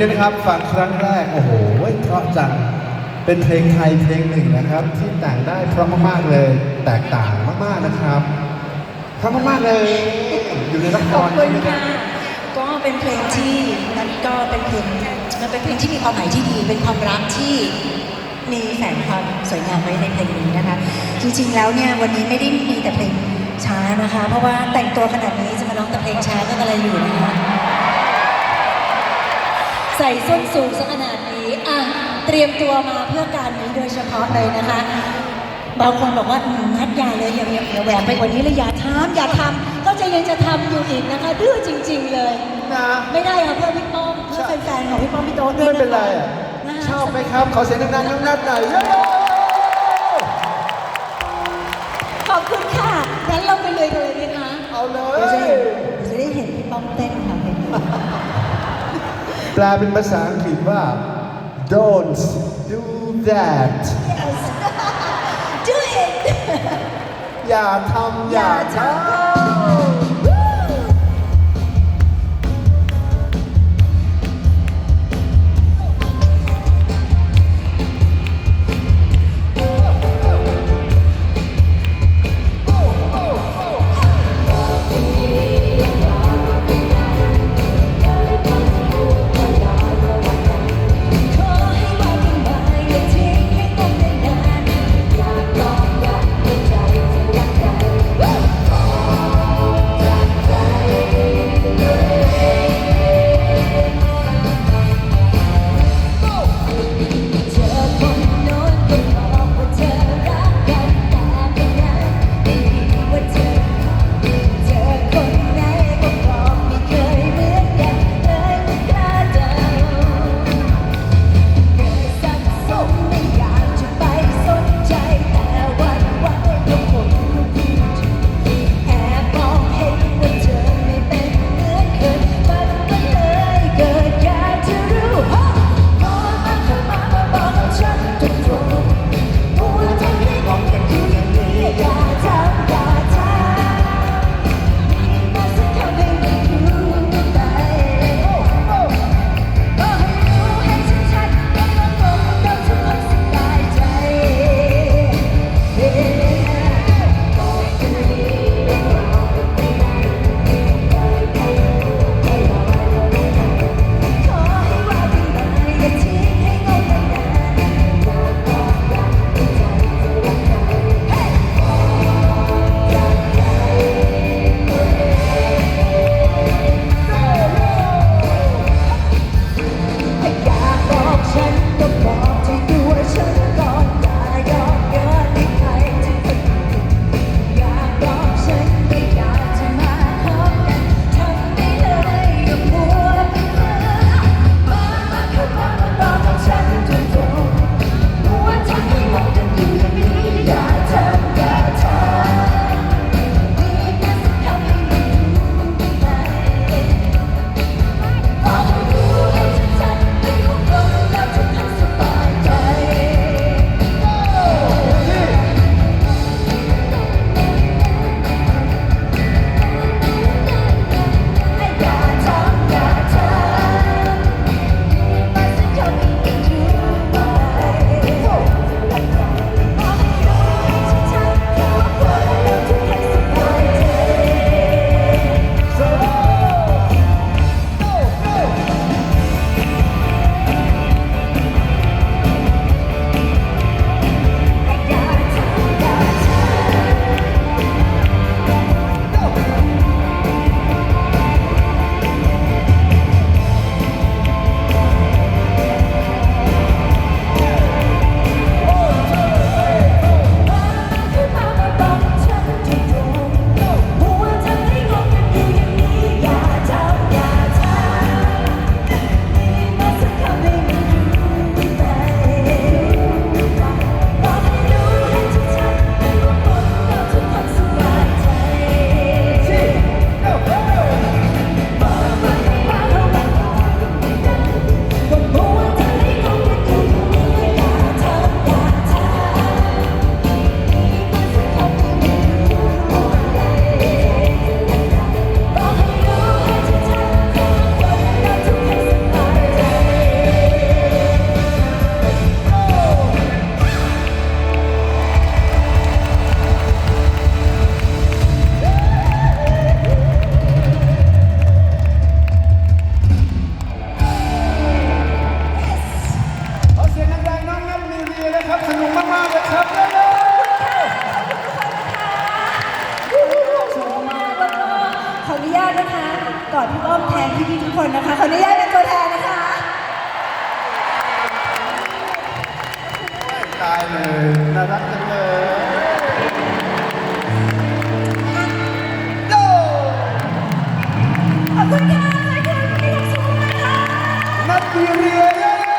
เป็นไงนะครับฟังครั้งแรก โอ้โหเพราะจัง เป็นเพลงไทยเพลงหนึ่งนะครับ ที่แต่งได้เพราะมากๆเลย แตกต่างมากๆนะครับเพราะมากๆเลย อยู่ในละคขอบรคุณใช่ไหมรับค่ะ ก็เป็นเพลงที่มันก็เป็นเพลงมันเป็นเพลงที่มีความหมายที่ดี เป็นความรักที่มีแฝงความสวยงามไว้ในเพลงนี้นะคะ จริงๆแล้วเนี่ยวันนี้ไม่ได้มีแต่เพลงช้านะคะ เพราะว่าแต่งตัวขนาดนี้จะมาร้องแต่เพลงช้าก็อะไรอยู่นะคะ ใส่ส้นสูงสักขนาดนี้อะเตรียมตัวมาเพื่อการนี้โดยเฉพาะเลยนะคะ บางคนบอกว่าอืมนัดอยาเลยอย่าอย่าอย่าแหวกไปกว่านี้เลยอย่าทำอย่าทำก็จะยังจะทำอยู่อีกนะคะดื้อจริง ๆ เลย นะ ไม่ได้ค่ะเพื่อพี่ป้อมเพื่อแฟนๆของพี่ป้อมพี่โต๊ดด้วยไม่นะคะเป็นไรอะนะคะชอบไหมครับ ขอเสียงดังๆน้องนัดหน่อยเย้ขอบคุณค่ะงั้นเราไปเลยกันเลยดีคะเอาเลเดี๋ยวจะย เห็นเดี๋ยวจะได้เห็นพี่ป้อมเต้นค่ะเพลงนี้แป ลเป็นภาษาอังกฤษว่า don't do that Yes do it อย่าทำอย่าทำ คนนะคะขออนุญาตเป็นตัวแทนนะคะ ตายเลยน่ารักจังเลย